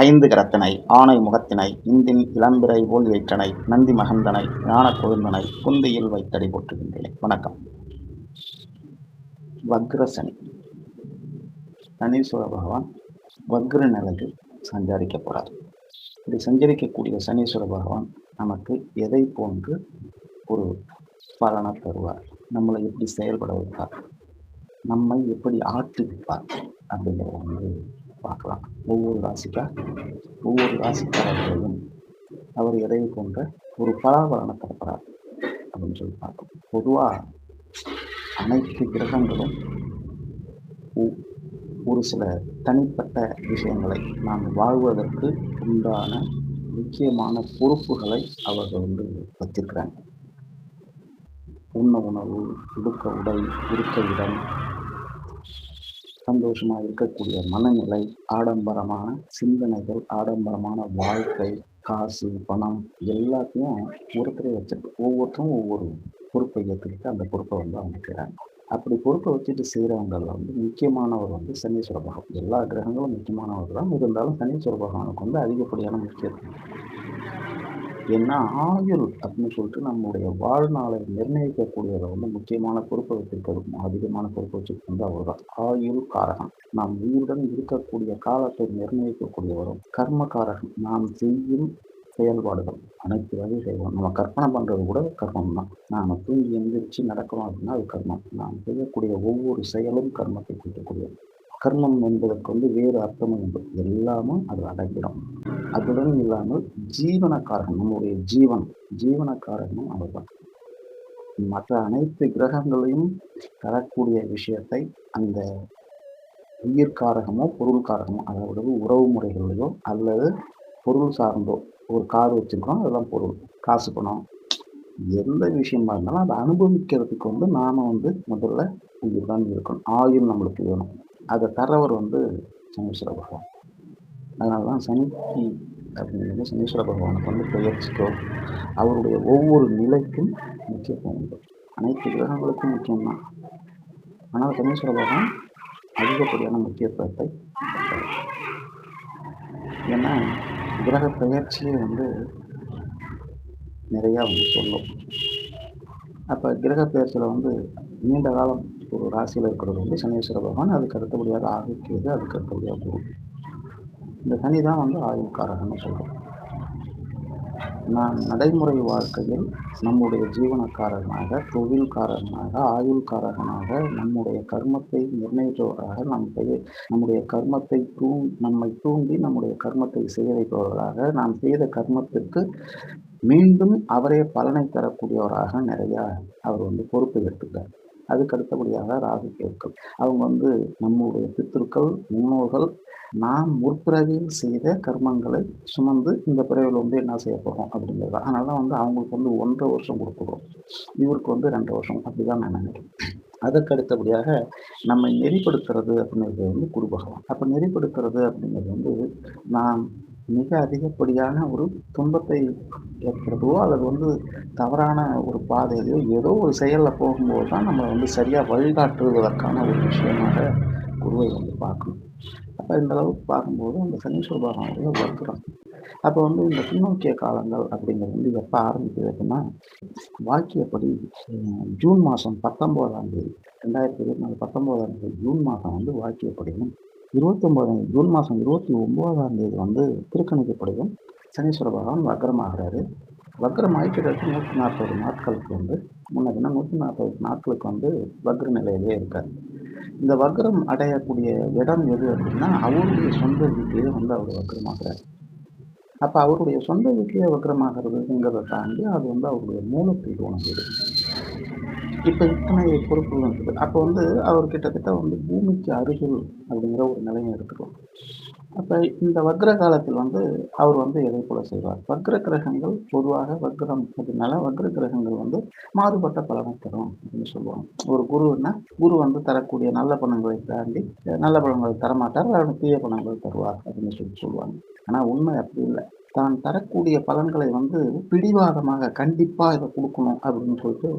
ஐந்து கரத்தினை ஆணை முகத்தினை இந்தின் இளம்பிறை போல் ஏற்றனை நந்தி மகந்தனை ஞான கொழுந்தனை குந்தியில் வைத்தடி போற்றுகின்றேன். வணக்கம். வக்ர சனி. சனீஸ்வர பகவான் வக்ர நிலையில் சஞ்சாரிக்க போகிறார் இப்படி சஞ்சரிக்கக்கூடிய சனீஸ்வர பகவான் நமக்கு எதை போன்று ஒரு பலனை தருவார்? நம்மளை எப்படி செயல்பட வைப்பார்? நம்மை எப்படி ஆற்றுவிப்பார்? அப்படிங்கிறத வந்து பார்க்கலாம். ஒவ்வொரு ராசிக்கா? ஒவ்வொரு ராசிக்காரர்களையும் அவர் எதை போன்ற ஒரு பலாபலனை தரப்படுறார் அப்படின்னு சொல்லி பார்க்கணும் பொதுவாக அனைத்து கிரகங்களும் ஒரு சில தனிப்பட்ட விஷயங்களை நாம் வாழ்வதற்கு உண்டான முக்கியமான பொறுப்புகளை அவர்கள் வந்து வச்சிருக்கிறாங்க. உண்ண உணவு உடுக்க உடை இருக்க இடம் சந்தோஷமா இருக்கக்கூடிய மனநிலை ஆடம்பரமான சிந்தனைகள் ஆடம்பரமான வாழ்க்கை காசு பணம் எல்லாத்தையும் ஒருத்தரே வச்சிருக்கு. ஒவ்வொருத்தரும் ஒவ்வொரு பொறுப்பை ஏற்றுக்கிட்டு அந்த பொறுப்பை வந்து அவங்க செய்கிறாங்க அப்படி பொறுப்பை வச்சுட்டு செய்கிறவங்களில் வந்து முக்கியமானவர் வந்து சனீஸ்வர பகவான். எல்லா கிரகங்களும் முக்கியமானவர் தான். இருந்தாலும் சனீஸ்வர பகவானுக்கு வந்து அதிகப்படியான முக்கியத்துவம். ஏன்னா ஆயுள் அப்படின்னு சொல்லிட்டு நம்முடைய வாழ்நாளை நிர்ணயிக்கக்கூடியதை வந்து முக்கியமான பொறுப்பை வச்சிருக்கிறது அதிகமான பொறுப்பை வச்சிருக்கிறது வந்து அவர் தான் ஆயுள் காரகம். நாம் உயிருடன் இருக்கக்கூடிய காலத்தை நிர்ணயிக்கக்கூடியவரும் கர்ம காரகம் நாம் செய்யும் செயல்பாடுகள் அனைத்து வகையும் செய்வோம். நம்ம கற்பனை பண்ணுறது கூட கர்மம் தான். நாம் தூங்கி எந்திரிச்சு நடக்கிறோம் அப்படின்னா அது கர்மம். நாம் செய்யக்கூடிய ஒவ்வொரு செயலும் கர்மத்தை குறிக்கக்கூடியது. கர்மம் என்பதற்கு வந்து வேறு அர்த்தமும் உண்டு. எல்லாமும் அது அடங்கிடும். அதுடன் இல்லாமல் ஜீவனக்காரகம் நம்முடைய ஜீவன் ஜீவனக்காரகமும் அவர்தான். மற்ற அனைத்து கிரகங்களையும் தரக்கூடிய விஷயத்தை அந்த உயிர்காரகமோ பொருள்காரகமோ அதாவது உறவு முறைகளையோ அல்லது பொருள் சார்ந்தோ ஒரு கார் வச்சுருக்கோம் அதெல்லாம் பொருள் காசு பணம் எந்த விஷயமா இருந்தாலும் அதை அனுபவிக்கிறதுக்கு வந்து நாம் வந்து முதல்ல உயிர் தான் இருக்கணும். ஆயுள் நம்மளுக்கு வேணும். அதை தரவர் வந்து சனீஸ்வர பகவான். அதனால தான் சனிக்கு அப்படிங்கிறது சனீஸ்வர பகவானுக்கு வந்து பெயர்ச்சிக்கோ. அவருடைய ஒவ்வொரு நிலைக்கும் முக்கியத்துவம் உண்டு. அனைத்து கிரகங்களுக்கும் முக்கியம்தான். ஆனால் சனீஸ்வர பகவான் அதிகப்படியான முக்கியத்துவத்தை ஏன்னா கிரக பெயர்ச்சியே வந்து நிறையா வந்து சொல்லும். அப்போ கிரக பெயர்ச்சியில் வந்து நீண்ட காலம் ஒரு ராசியில் இருக்கிறது வந்து சனீஸ்வர பகவான் அதுக்கு அடுத்தபடியாக ஆகிக்கிறது அதுக்கு அடுத்தபடியாக குரு. இந்த சனி தான் வந்து ஆயுள்காரகன்னு சொல்கிறோம் நான் நடைமுறை வாழ்க்கையில் நம்முடைய ஜீவனக்காரனாக தொழில்காரனாக ஆயுள்காரகனாக நம்முடைய கர்மத்தை நிர்ணயிப்பவராக நம் பெயர் நம்முடைய கர்மத்தை தூ நம்மை தூண்டி நம்முடைய கர்மத்தை செய்ய வைப்பவராக நாம் செய்த கர்மத்திற்கு மீண்டும் அவரே பலனை தரக்கூடியவராக நிறையா அவர் வந்து பொறுப்பு எடுத்துக்கிட்டார் அதுக்கு அடுத்தபடியாக ராகு கேட்கள் அவங்க வந்து நம்முடைய பித்திருக்கள் முன்னோர்கள் நாம் முற்பிறவியில் செய்த கர்மங்களை சுமந்து இந்த பிறவியில் வந்து என்ன செய்ய போகிறோம் அப்படிங்கிறது. தான். அதனால தான் வந்து அவங்களுக்கு வந்து ஒன்றரை வருஷம் கொடுக்குறோம் இவருக்கு வந்து ரெண்டு வருஷம். அப்படிதான் நான் நினைக்கிறேன். அதற்கு அடுத்தபடியாக நம்மை நெறிப்படுத்துறது அப்படிங்கிறது வந்து குரு பகவான். அப்போ நெறிப்படுத்துறது அப்படிங்கிறது வந்து நாம் மிக அதிகப்படியான ஒரு துன்பத்தை ஏற்படுதோ அல்லது வந்து தவறான ஒரு பாதையிலையோ ஏதோ ஒரு செயலில் போகும்போது தான் நம்மளை வந்து சரியாக வழிகாட்டுவதற்கான ஒரு விஷயமாக குருவை வந்து பார்க்கணும். அப்போ இந்த அளவுக்கு பார்க்கும்போது அந்த சனீஸ்வர பகவானுடைய வர்க்கம் அப்போ வந்து இந்த பின்னோக்கிய காலங்கள் அப்படிங்கிறது வந்து எப்போ ஆரம்பிக்குது அப்படின்னா வாக்கியப்படி ஜூன் மாதம் பத்தொம்போதாம் தேதி ரெண்டாயிரத்தி இருபத்தி நாலு பத்தொம்போதாம் தேதி ஜூன் மாதம் வந்து வாக்கியப்படியும் இருபத்தொம்போதாம் ஜூன் மாதம் இருபத்தி ஒம்போதாம் தேதி வந்து திருக்கணிக்கப்படியும் சனீஸ்வர பகவான் வக்ரமாகிறாரு. வக்ரம் ஆயிட்டு நூற்றி நாற்பது நாட்களுக்கு வந்து முன்னாடினா நூற்றி நாற்பது நாட்களுக்கு வந்து வக்ர நிலையிலே இருக்கார். இந்த வக்ரம் அடையக்கூடிய இடம் எது அப்படின்னா அவருடைய சொந்த வீட்டிலேயே வந்து அவர் வக்ரமாகிறார். அப்போ அவருடைய சொந்த வீட்டிலேயே வக்ரமாகிறதுங்கிறத தாண்டி அது வந்து அவருடைய மூலத்திரிகோணம் வீடு இப்போ இத்தனை பொறுப்புகள் இருக்குது. அப்போ வந்து அவர் கிட்டத்தட்ட வந்து பூமிக்கு அருகில் அப்படிங்கிற ஒரு நிலையை எடுத்துக்கலாம் அப்போ இந்த வக்ர காலத்தில் வந்து அவர் வந்து எதை போல செய்வார்? வக்ர கிரகங்கள் பொதுவாக வக்ரம் அதனால வக்ர கிரகங்கள் வந்து மாறுபட்ட பலனை தரும் அப்படின்னு சொல்லுவாங்க. ஒரு குருன்னா குரு வந்து தரக்கூடிய நல்ல பணங்களை தாண்டி நல்ல பலன்களை தரமாட்டார் அவர் தீய பலன்களை தருவார் அப்படின்னு சொல்லி சொல்லுவாங்க. ஆனால் உண்மை அப்படி இல்லை. தான் தரக்கூடிய பலன்களை வந்து பிடிவாதமாக கண்டிப்பாக இதை கொடுக்கணும் அப்படின்னு சொல்லிட்டு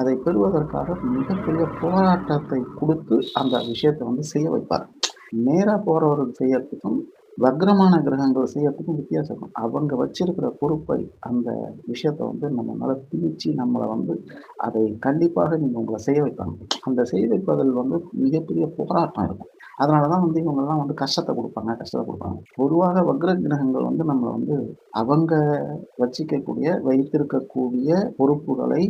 அதை பெறுவதற்காக மிகப்பெரிய போராட்டத்தை கொடுத்து அந்த விஷயத்தை வந்து செய்ய வைப்பார். நேராக போகிறவர்கள் செய்யறதுக்கும் வக்ரமான கிரகங்கள் செய்யறதுக்கும் வித்தியாசம். இருக்கும் அவங்க வச்சிருக்கிற பொறுப்பை அந்த விஷயத்த வந்து நம்ம மேலே திணிச்சு நம்மளை வந்து அதை கண்டிப்பாக நீங்கள் உங்களை செய்ய வைப்பாங்க. அந்த செய்ய வைப்பதில் வந்து மிகப்பெரிய போராட்டம் இருக்கும். அதனாலதான் வந்து இவங்கெல்லாம் வந்து கஷ்டத்தை கொடுப்பாங்க கஷ்டத்தை கொடுப்பாங்க. பொதுவாக வக்ர கிரகங்கள் வந்து நம்மளை வந்து அவங்க வச்சிக்கக்கூடிய வைத்திருக்கக்கூடிய பொறுப்புகளை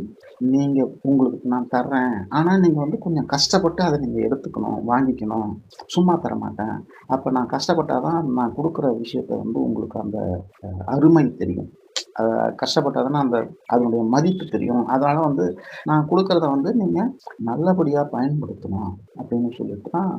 நீங்க உங்களுக்கு நான் தர்றேன். ஆனா நீங்க வந்து கொஞ்சம் கஷ்டப்பட்டு அதை நீங்க எடுத்துக்கணும் வாங்கிக்கணும். சும்மா தர மாட்டேன் அப்ப நான் கஷ்டப்பட்டாதான் நான் கொடுக்குற விஷயத்த வந்து உங்களுக்கு அந்த அருமை தெரியும். அதை கஷ்டப்பட்டதுன்னா அந்த அதனுடைய மதிப்பு தெரியும். அதனால வந்து நான் கொடுக்கறத வந்து நீங்கள் நல்லபடியாக பயன்படுத்தணும் அப்படின்னு சொல்லிட்டு தான்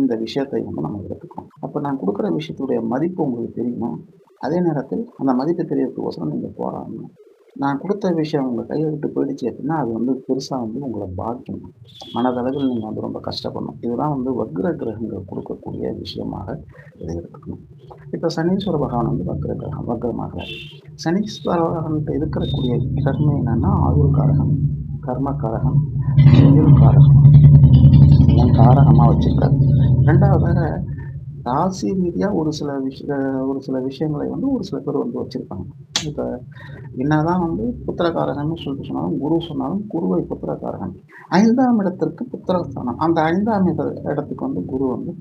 இந்த விஷயத்தை வந்து நம்ம எடுத்துக்கணும் அப்போ நான் கொடுக்குற விஷயத்துடைய மதிப்பு உங்களுக்கு தெரியணும் அதே நேரத்தில் அந்த மதிப்பு தெரியறதுக்கோசரம் நீங்கள் போராடணும். நான் கொடுத்த விஷயம் உங்களை கையை விட்டு போயிடுச்சு அப்படின்னா அது வந்து பெருசாக வந்து உங்களை பாதிக்கணும் மனதளவில் நீங்கள் வந்து ரொம்ப கஷ்டப்படணும். இதுதான் வந்து வக்ர கிரகங்கள் கொடுக்கக்கூடிய விஷயமாக இதை எடுத்துக்கணும். இப்போ சனீஸ்வர பகவான் வந்து வக்ர கிரகம் வக்ரமாக. சனீஸ்வர பகவான்கிட்ட இருக்கக்கூடிய தன்மை என்னன்னா கர்ம கர்மக்காரகம் காரகம். இதெல்லாம் காரகமாக வச்சுருக்காரு ரெண்டாவதாக ராசி ரீதியாக ஒரு சில விஷய ஒரு சில விஷயங்களை வந்து ஒரு சில பேர் வந்து வச்சிருப்பாங்க. இப்போ என்னதான் வந்து புத்திரக்காரகன்னு சொல்லிட்டு சொன்னாலும் குரு சொன்னாலும் குருவை புத்திரக்காரகன் ஐந்தாம் இடத்திற்கு புத்திரஸ்தானம். அந்த ஐந்தாம் இடத்துக்கு வந்து குரு வந்து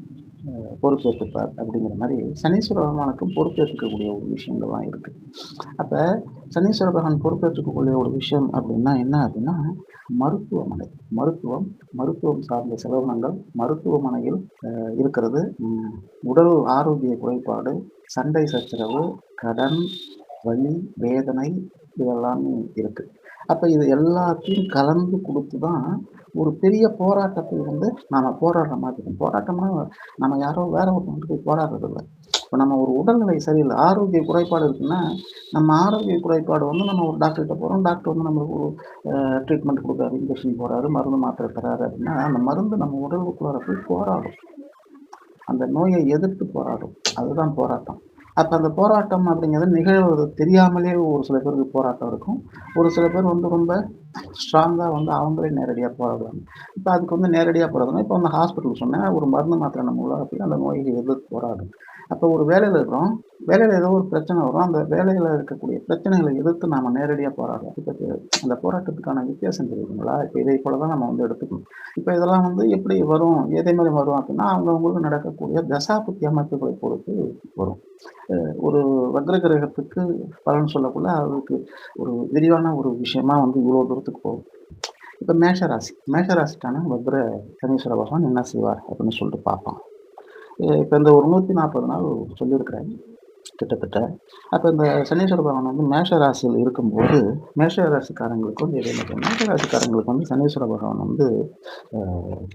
பொறுப்பேற்றுப்பார் அப்படிங்கிற மாதிரி சனீஸ்வர பகவானுக்கும் பொறுப்பேற்றுக்கக்கூடிய ஒரு விஷயங்கள்லாம் இருக்குது அப்போ சனீஸ்வர பகவான் பொறுப்பேற்றுக்கக்கூடிய ஒரு விஷயம் அப்படின்னா என்ன அப்படின்னா மருத்துவமனை. மருத்துவம் மருத்துவம் சார்ந்த செலவினங்கள் மருத்துவமனையில் இருக்கிறது உடல் ஆரோக்கிய குறைபாடு சண்டை சச்சரவு கடன் வலி வேதனை இதெல்லாமே இருக்குது அப்போ இது எல்லாத்தையும் கலந்து கொடுத்து தான் ஒரு பெரிய போராட்டத்தை வந்து நாம் போராடுற மாதிரி போராட்டம்னா நம்ம யாரோ வேற ஒருத்தவங்க போய் போராடுறது இல்லை. இப்போ நம்ம ஒரு உடல்நிலை சரியில்லை ஆரோக்கிய குறைபாடு இருக்குன்னா நம்ம ஆரோக்கிய குறைபாடு வந்து நம்ம ஒரு டாக்டர்கிட்ட போகிறோம் டாக்டர் வந்து நம்மளுக்கு ஒரு ட்ரீட்மெண்ட் கொடுக்குறாரு இன்ஜெக்ஷன் போறாரு மருந்து மாத்திரை தராரு அப்படின்னா அந்த மருந்து நம்ம உடலுக்குள்ளார போய் போராடும். அந்த நோயை எதிர்த்து போராடும். அதுதான் போராட்டம். அப்போ அந்த போராட்டம் அப்படிங்கிறது நிகழ்வது தெரியாமலே ஒரு சில பேருக்கு போராட்டம் இருக்கும். ஒரு சில பேர் வந்து ரொம்ப ஸ்ட்ராங்காக வந்து அவங்களே நேரடியாக போராடுவாங்க. இப்போ அதுக்கு வந்து நேரடியாக போராடணும் இப்போ வந்து ஹாஸ்பிட்டல் சொன்னேன் ஒரு மருந்து மாத்திரை நம்ம உள்ள போய் அந்த நோய்க்கு எதிர்த்து போராடும். அப்போ ஒரு வேலையில் இருக்கிறோம் வேலையில் ஏதோ ஒரு பிரச்சனை வரும் அந்த வேலையில் இருக்கக்கூடிய பிரச்சனைகளை எதிர்த்து நாம் நேரடியாக போராடுறோம். இப்போ அந்த போராட்டத்துக்கான வித்தியாசம் தெரியுங்களா இப்போ இதை போல தான் நம்ம வந்து எடுத்துக்கணும். இப்போ இதெல்லாம் வந்து எப்படி வரும் எதே மாதிரி வரும் அப்படின்னா அவங்கவுங்களுக்கு நடக்கக்கூடிய தசாபுத்தி அமைப்புகளை பொறுத்து வரும். ஒரு வக்ர கிரகத்துக்கு பலன் சொல்லக்குள்ள அவருக்கு ஒரு விரிவான ஒரு விஷயமா வந்து இவ்வளோ தூரத்துக்கு போகும். இப்போ மேஷராசி மேஷராசிக்கான வக்ர சனீஸ்வர பகவான் என்ன செய்வார் அப்படின்னு சொல்லிட்டு பார்ப்போம். இப்போ இந்த ஒரு நூற்றி நாற்பது நாள் சொல்லியிருக்கிறேன் கிட்டத்தட்ட. அப்போ இந்த சனீஸ்வர பகவான் வந்து மேஷ ராசியில் இருக்கும்போது மேஷ ராசிக்காரங்களுக்கு வந்து எது மேஷ ராசிக்காரங்களுக்கு வந்து சனீஸ்வர பகவான் வந்து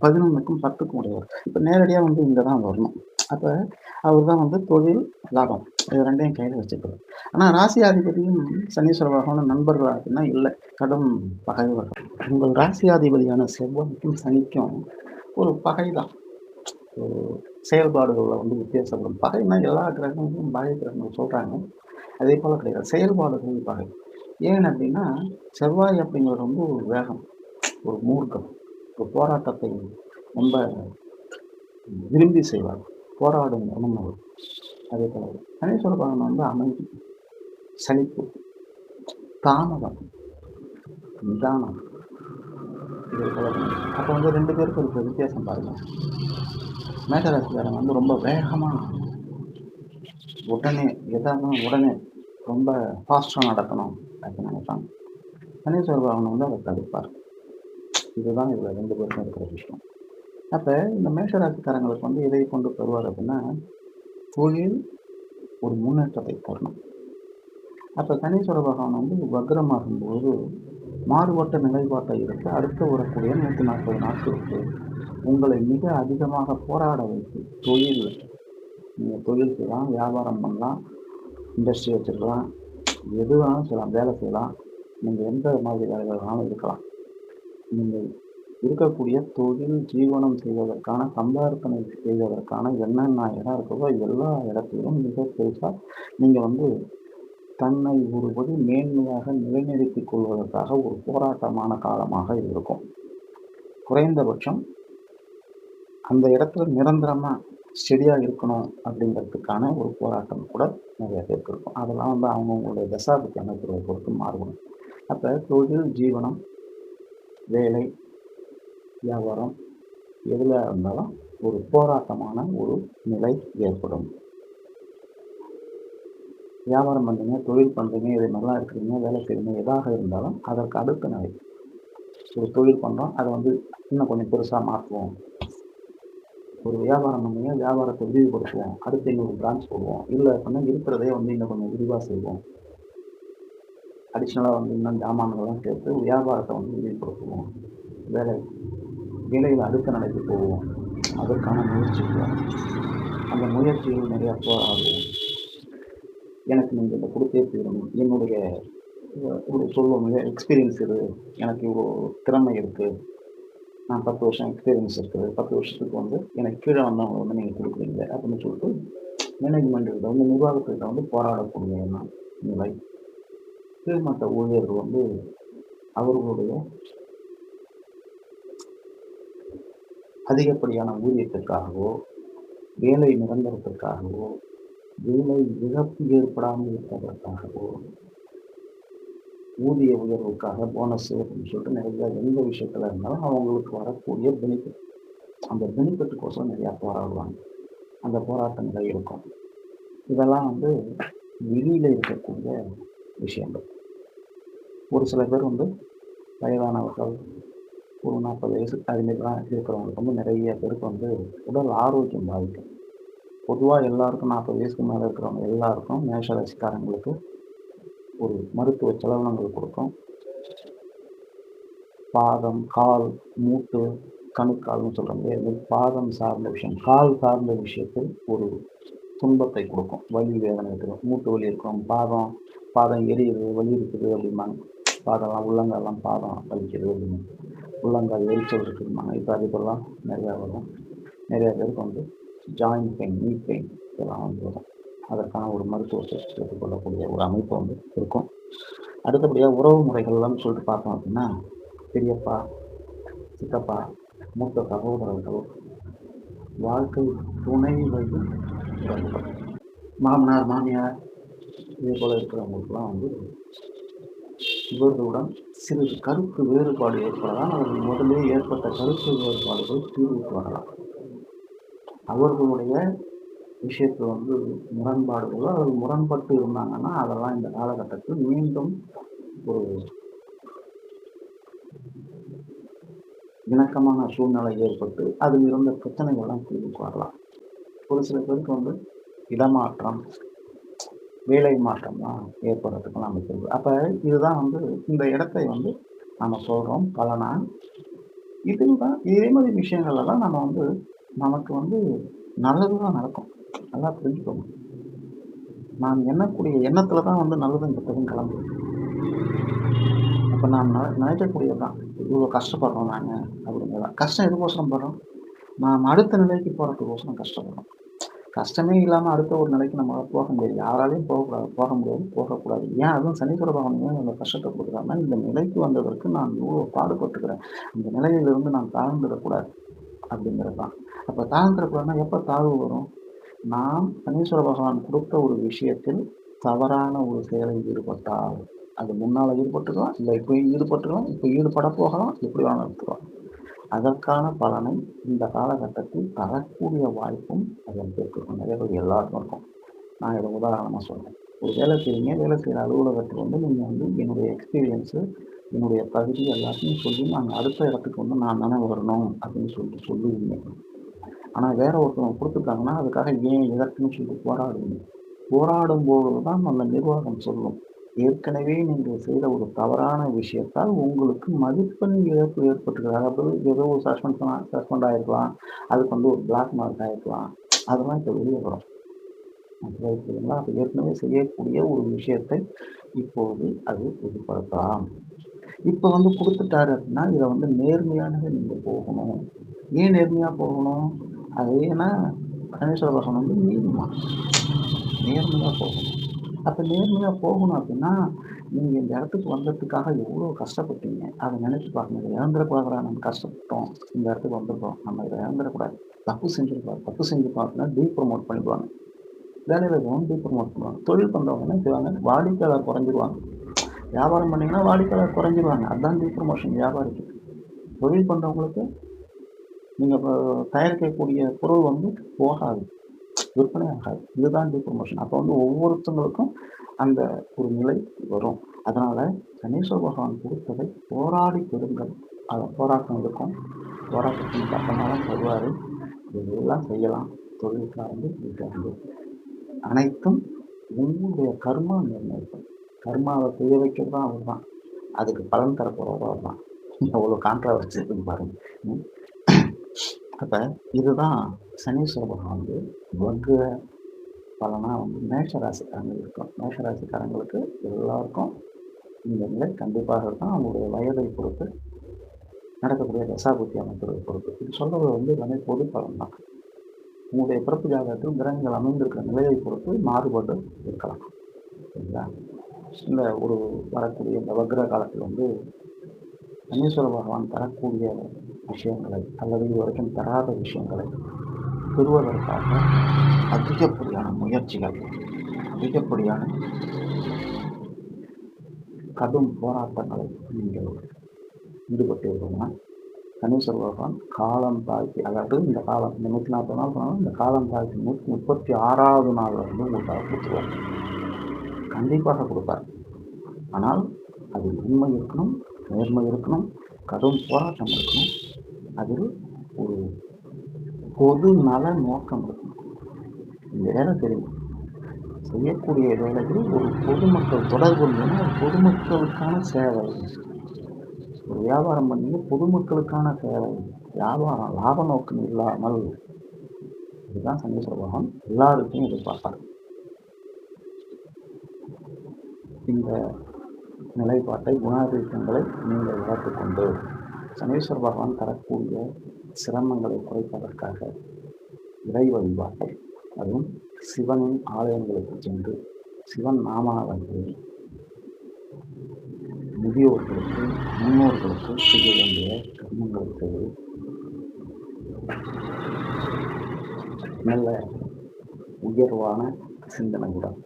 பதினொன்றுக்கும் பத்துக்கும் உடையவர். இப்போ நேரடியாக வந்து இங்கே தான் வரணும். அப்போ அவர் தான் வந்து தொழில் லாபம். இது ரெண்டையும் கையில் வச்சுக்கிறார் ஆனால் ராசியாதிபதியும் சனீஸ்வர பகவானும் நண்பர்களா அப்படின்னா இல்லை கடும் பகைவர்கள். உங்கள் ராசியாதிபதியான செவ்வாய்க்கும் சனிக்கும் ஒரு பகை தான் செயல்பாடுகளில் வந்து வித்தியாசப்படும். பகைனா எல்லா கிரகங்களும் பகை கிரகங்கள் சொல்கிறாங்க அதே போல் கிடையாது. செயல்பாடுகள் பகை. ஏன் அப்படின்னா செவ்வாய் அப்படிங்கிறது வந்து ஒரு வேகம் ஒரு மூர்க்கம் ஒரு போராட்டத்தை ரொம்ப விரும்பி செய்வார். போராடும் குணம் அவர். அதே போல சனீஸ்வர பகவான் வந்து அமைதி சலிப்பு தாமதம் நிதானம். போல அப்போ வந்து ரெண்டு பேருக்கு ஒரு வித்தியாசம் பாருங்க. மேகராசிக்காரன் வந்து ரொம்ப வேகமாக உடனே எதாவது உடனே ரொம்ப ஃபாஸ்ட்டாக நடக்கணும் அப்படின்னு நினைப்பாங்க. சனீஸ்வர பகவான் வந்து அதை தடுப்பார் இதுதான் இதில் ரெண்டு பேருக்கும் இருக்கிற விஷயம். அப்போ இந்த மேஷராசிக்காரங்களுக்கு வந்து இதை கொண்டு தருவார் அப்படின்னா தொழில் ஒரு முன்னேற்றத்தை தரணும். அப்போ சனீஸ்வர பகவான் வந்து வக்ரமாகும்போது மாறுபட்ட நிலைப்பாட்டை எடுத்து அடுத்து வரக்கூடிய நூற்றி நாற்பது நாட்களுக்கு உங்களை மிக அதிகமாக போராட வைத்து தொழில் நீங்கள் தொழில் செய்யலாம் வியாபாரம் பண்ணலாம் இண்டஸ்ட்ரி வச்சுருக்கலாம் எது வேணாலும் செய்யலாம் வேலை செய்யலாம். நீங்கள் எந்த மாதிரி வேலைகள் வேணாலும் இருக்கலாம். நீங்கள் இருக்கக்கூடிய தொழில் ஜீவனம் செய்வதற்கான சம்பார்த்தனை செய்வதற்கான என்னென்ன இடம் இருக்கோ எல்லா இடத்திலும் மிக பெருசாக நீங்கள் வந்து தன்னை ஒருபடி மேன்மையாக நிலைநிறுத்திக் கொள்வதற்காக ஒரு போராட்டமான காலமாக இருக்கும். குறைந்தபட்சம் அந்த இடத்துல நிரந்தரமாக ஸ்டெடியாக இருக்கணும் அப்படிங்கிறதுக்கான ஒரு போராட்டம் கூட நிறைய பேருக்கு இருக்கும். அதெல்லாம் வந்து அவங்கவுங்களுடைய தசாபுத்தி அமைப்புகளை பொறுத்து மாறுபடும். அப்போ தொழில் ஜீவனம் வேலை வியாபாரம் எதில் இருந்தாலும் ஒரு போராட்டமான ஒரு நிலை ஏற்படும். வியாபாரம் பண்ணுறீங்க தொழில் பண்ணுறீங்க இது நல்லா இருக்கிறீங்க வேலை செய்கிறீங்க எதாக இருந்தாலும் அதற்கு அடுத்த நிலை. ஒரு தொழில் பண்ணுறோம் அதை வந்து இன்னும் கொஞ்சம் பெருசாக மாற்றுவோம். ஒரு வியாபாரம் பண்ணுங்க வியாபாரத்தை விரிவுபடுத்துவோம் அடுத்து இன்னொரு பிரான்ச் போடுவோம். இல்லை அப்படின்னா இருக்கிறதே வந்து இன்னும் கொஞ்சம் விரிவாக செய்வோம். அடிஷ்னலாக வந்து இன்னும் ஜாமான்கள்லாம் சேர்த்து வியாபாரத்தை வந்து விரிவுபடுத்துவோம். வேலை வேலையில் அடுத்த நிலைக்கு போவோம். அதற்கான முயற்சிகள். அந்த முயற்சியில் நிறையா போராடுவோம் எனக்கு நீங்கள் இதை கொடுத்தே தீரணும். என்னுடைய ஒரு சொல்லுவோம் எக்ஸ்பீரியன்ஸ் இது. எனக்கு இவ்வளோ திறமை இருக்குது நான் பத்து வருஷம் எக்ஸ்பீரியன்ஸ் இருக்குது. பத்து வருஷத்துக்கு வந்து எனக்கு கீழே வந்தவங்க வந்து நீங்கள் கொடுக்குறீங்க அப்படின்னு சொல்லிட்டு மேனேஜ்மெண்ட் வந்து நிர்வாகத்துக்கிட்ட வந்து போராடக்கூடிய நிலை. கீழ்மட்ட ஊழியர்கள் வந்து அவர்களுடைய அதிகப்படியான ஊதியத்திற்காகவோ வேலை நிரந்தரத்திற்காகவோ வேலை இழப்பு ஏற்படாமல் இருப்பதற்காகவோ ஊதிய உயர்வுக்காக போனஸ் அப்படின்னு சொல்லிட்டு நிறைய எந்த விஷயத்தில் இருந்தாலும் அவங்களுக்கு வரக்கூடிய பெனிஃபிட் அந்த பெனிஃபிட்டுக்கோசரம் நிறையா போராடுவாங்க. அந்த போராட்ட இருக்கும். இதெல்லாம் வந்து வெளியில் இருக்கக்கூடிய விஷயங்கள். ஒரு சில பேர் வந்து வயதானவர்கள் ஒரு நாற்பது வயசு அதுமாரிலாம் இருக்கிறவங்களுக்கு வந்து நிறைய பேருக்கு வந்து உடல் ஆரோக்கியம் பாதிக்கும். பொதுவாக எல்லாருக்கும் நாற்பது வயசுக்கு மேலே இருக்கிறவங்க எல்லாருக்கும் மேஷராசிக்காரங்களுக்கு ஒரு மருத்துவ செலவினங்கள் கொடுக்கும். பாதம் கால் மூட்டு கணுக்கால்னு சொல்கிறாங்க இது பாதம் சார்ந்த விஷயம். கால் சார்ந்த விஷயத்தில் ஒரு துன்பத்தை கொடுக்கும். வலி வேதனை இருக்கும் மூட்டு வலி இருக்கும். பாதம் பாதம் எரியுது வலி இருக்குது அப்படிம்பாங்க. பாதம்லாம் உள்ளங்கெல்லாம் பாதம் வலிக்குது அப்படின்னு உள்ளங்கால் எரிச்சல் இருக்குதுமாங்க இப்போ அதுக்கெல்லாம் நிறையா வரும். நிறையா பேருக்கு வந்து ஜாயிண்ட் பெயின் நீ பெயின் இதெல்லாம் வந்து வரும். அதற்கான ஒரு மருத்துவத்தை எடுத்துக்கொள்ளக்கூடிய ஒரு அமைப்பு வந்து இருக்கும். அடுத்தபடியாக உறவு முறைகள்லாம் சொல்லிட்டு பார்த்தோம் அப்படின்னா பெரியப்பா சித்தப்பா மூத்த சகோதரர்கள் வாழ்க்கை துணைவையும் மாமனார் மாமியார் இதே போல் இருக்கிறவங்களுக்குலாம் வந்து இவர்களுடன் சிறிது கருத்து வேறுபாடு ஏற்படலாம். அவர்கள் முதலே ஏற்பட்ட கருத்து வேறுபாடுகள் தீர்வுக்கு வரலாம். அவர்களுடைய விஷயத்தில் வந்து முரண்பாடுகளோ அல்லது முரண்பட்டு இருந்தாங்கன்னா அதெல்லாம் இந்த காலகட்டத்தில் மீண்டும் ஒரு இணக்கமான சூழ்நிலை ஏற்பட்டு அதில் இருந்த பிரச்சனைகள்லாம் தீர்வுக்கு வரலாம். ஒரு சில பேருக்கு வந்து இடமாற்றம் வேலை மாற்றம் தான் ஏற்படுறதுக்கெல்லாம் அமைக்கிறது அப்போ இதுதான் வந்து இந்த இடத்தை வந்து நம்ம சொல்கிறோம் பலனா. இதில் தான் இதே மாதிரி விஷயங்கள் எல்லாம் நம்ம வந்து நமக்கு வந்து நல்லது தான் நடக்கும். நல்லா புரிஞ்சுக்கோங்க. நான் எண்ணக்கூடிய எண்ணத்தில் தான் வந்து நல்லதும் கெட்டதும் கிளம்பு அப்போ நாம் நினைக்கக்கூடியது தான் இவ்வளோ கஷ்டப்படுறோம் நாங்கள் அப்படிங்கிறதான் கஷ்டம் எதுக்கோசரம் படுறோம் நாம் அடுத்த நிலைக்கு போகிறதுக்கோசரம் கஷ்டப்படுறோம். கஷ்டமே இல்லாமல் அடுத்த ஒரு நிலைக்கு நம்மளால் போக முடியாது. யாராலையும் போகக்கூடாது போக முடியாது போகக்கூடாது. ஏன் அதுவும் சனீஸ்வர பகவான் ஏன் அந்த கஷ்டத்தை கொடுக்குறாங்கன்னா இந்த நிலைக்கு வந்ததற்கு நான் இவ்வளோ பாடுபட்டுக்கிறேன்? இந்த நிலையிலிருந்து நான் தாழ்ந்துடக்கூடாது அப்படிங்கிறது தான் அப்போ தாழ்ந்துடக்கூடாதுன்னா எப்போ தாழ்வு வரும்? நாம் சனீஸ்வர பகவான் கொடுத்த ஒரு விஷயத்தில் தவறான ஒரு செயலில் ஈடுபட்டால். அது முன்னால் ஈடுபட்டுக்கலாம் இல்லை இப்போ ஈடுபட்டுக்கலாம் இப்போ ஈடுபட போகலாம் எப்படி வேணாலும் எடுத்துக்கலாம் அதற்கான பலனை இந்த காலகட்டத்தில் தரக்கூடிய வாய்ப்பும் அதில் பெற்றிருக்கும் நிறைய எல்லாருக்கும் இருக்கும். நான் இதை உதாரணமாக சொல்கிறேன் ஒரு வேலை செய்யுங்க வேலை செய்கிற அலுவலகத்தில் வந்து நீங்கள் வந்து என்னுடைய எக்ஸ்பீரியன்ஸு என்னுடைய பகுதி எல்லாத்தையும் சொல்லி நாங்கள் அடுத்த இடத்துக்கு வந்து நான் தானே வரணும் அப்படின்னு சொல்லிட்டு சொல்லுவீங்க. ஆனால் வேற ஒருத்தவங்க கொடுத்துருக்காங்கன்னா அதுக்காக ஏன் எதற்குன்னு சொல்லிட்டு போராடுவீங்க. போராடும் போது தான் அந்த நிர்வாகம் சொல்லும். ஏற்கனவே நீங்கள் செய்த ஒரு தவறான விஷயத்தால் உங்களுக்கு மதிப்பெண் இழப்பு ஏற்பட்டுருக்குது அதாவது ஏதோ ஒரு சஸ்பெண்ட் சஸ்பெண்ட் ஆகிருக்கலாம் அதுக்கு வந்து ஒரு பிளாக் மார்க் ஆகிருக்கலாம் அதெல்லாம் இப்போ வெளியே வரும். சரிங்களா அப்போ ஏற்கனவே செய்யக்கூடிய ஒரு விஷயத்தை இப்போது அது வெளிப்படுத்தலாம். இப்போ வந்து கொடுத்துட்டாரு அப்படின்னா இதை வந்து நேர்மையானதை நீங்கள் போகணும். ஏன் நேர்மையாக போகணும்? அது ஏன்னா கணேஸ்வர பகவான் வந்து நீதிமா நேர்மையாக போகணும். அப்போ நேர்மையாக போகணும் அப்படின்னா நீங்கள் இந்த இடத்துக்கு வந்ததுக்காக எவ்வளோ கஷ்டப்பட்டீங்க? அதை நினைச்சு பாருங்க. இதை இழந்துடக்கூடாதுடா நம்ம கஷ்டப்பட்டோம். இந்த இடத்துக்கு வந்துடுறோம் நம்ம இதை இழந்துடக்கூடாது தப்பு செஞ்சிருக்கோம் தப்பு செஞ்சு பார்த்தோம்னா டீ ப்ரொமோட் பண்ணிடுவாங்க. வேலையில் இருக்கவங்க டீ ப்ரொமோட் பண்ணுவாங்க. தொழில் பண்ணுறவங்கன்னா செய்வாங்க வாடிக்கையாளர் குறைஞ்சிருவாங்க. வியாபாரம் பண்ணிங்கன்னா வாடிக்கையாளர் குறைஞ்சிருவாங்க. அதுதான் டீ ப்ரொமோஷன் வியாபாரிக்கு. தொழில் பண்ணுறவங்களுக்கு நீங்கள் தயாரிக்கக்கூடிய பொருள் வந்து போகாது. விற்பனை ஆகாது. இதுதான் டிப்ரமோஷன் அப்போ வந்து ஒவ்வொருத்தங்களுக்கும் அந்த ஒரு நிலை வரும். அதனால் கணேச பகவான் கொடுத்ததை போராடி பெறுங்கள். அதை போராட்டம் இருக்கும் போராட்டத்தின் பக்கமாக தருவார் இதெல்லாம் செய்யலாம். தொழில் வந்து இது அனைத்தும் உங்களுடைய கர்மா நிர்ணயிக்கும். கர்மாவை செய்ய வைக்கிறது தான் அவர் தான் அதுக்கு பலன் தர அவர் தான் எவ்வளோ கான்ட்ராவர்சி இருக்குன்னு பாருங்கள் ம். அப்போ இதுதான் சனீஸ்வர பகவான் வந்து வக்ர பலனாக வந்து மேஷராசிக்காரங்க இருக்கும். மேஷராசிக்காரங்களுக்கு எல்லாருக்கும் இந்த நிலை கண்டிப்பாக இருக்கும். அவங்களுடைய வயதை பொறுத்து நடக்கக்கூடிய தசாபுத்தி அமைப்புகளை பொறுத்து. இது சொல்கிறது வந்து எல்லாமே பொது பலன் தான். உங்களுடைய பிறப்பு ஜாதகத்தில் கிரகங்கள் அமைந்திருக்கிற நிலையை பொறுத்து மாறுபாடு இருக்கலாம். சரிங்களா? இந்த ஒரு வரக்கூடிய இந்த வக்ர காலத்தில் வந்து சனீஸ்வர பகவான் தரக்கூடிய விஷயங்களை அல்லது இதுவரைக்கும் தராத விஷயங்களை பெறுவதற்காக அதிகப்படியான முயற்சிகள் அதிகப்படியான கடும் போராட்டங்களை நீங்கள் ஈடுபட்டீர்கள்னா கணேசர் பகவான் காலம் தாழ்த்தி அதாவது இந்த காலம் இந்த நூற்றி நாற்பது நாள் போனாலும் இந்த காலம் தாழ்த்தி நூற்றி முப்பத்தி ஆறாவது நாள் வந்து உங்களுக்காக கொடுத்துருவார். கண்டிப்பாக கொடுப்பார். ஆனால் அதில் உண்மை இருக்கணும் நேர்மை இருக்கணும் கடும் போராட்டம் இருக்கணும் அதில் ஒரு பொது நல நோக்கம். இந்த வேலை தெரியும். செய்யக்கூடிய வேலைகள் ஒரு பொதுமக்கள் தொடர்பு ஒரு பொதுமக்களுக்கான சேவை. ஒரு வியாபாரம் பண்ணி பொதுமக்களுக்கான சேவை. வியாபாரம் லாப நோக்கம் இல்லாமல் இதுதான் சனீஸ்வர பகவான் எல்லாருக்கும் எதிர்பார்ப்பார். இந்த நிலைப்பாட்டை குணாதிசயங்களை நீங்கள் வளர்த்துக்கொண்டு சனீஸ்வர பகவான் தரக்கூடிய சிரமங்களை குறைப்பதற்காக இறை வழிபாட்டை அதுவும் சிவனின் ஆலயங்களுக்கு சென்று சிவன் நாமாவளி முதியோர்களுக்கு முன்னோர்களுக்கு செய்ய வேண்டிய கர்மங்களை செய்து நல்ல உயர்வான சிந்தனையுடன்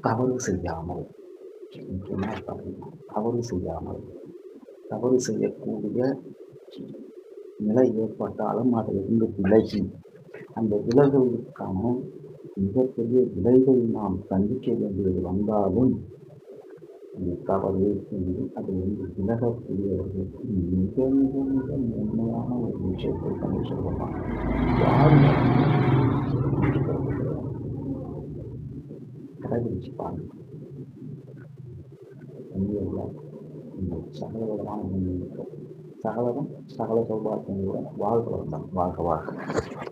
தவறு செய்யாமல் தவறு செய்யாமல் தவறு செய்யக்கூடிய நிலை ஏற்பட்டாலும் அதிலிருந்து விலகி அந்த விலகலுக்கான மிகப்பெரிய விளைவை நாம் சந்திக்க வேண்டியது வந்தாலும் தவறு என்று அதிலிருந்து விலகக்கூடியவர்களுக்கு மிக மிக மிக மென்மையான ஒரு விஷயத்தை பண்ணி சொல்லலாம் யாரும் கடைபிடிச்சு பாருங்க இந்தியாவில் இந்த சகல உண்மை இருக்கும் சகலதும் சகல சௌபாக்கியங்களுடன் வாழ்க வளர்ந்தான் வாழ்க வாழ்க.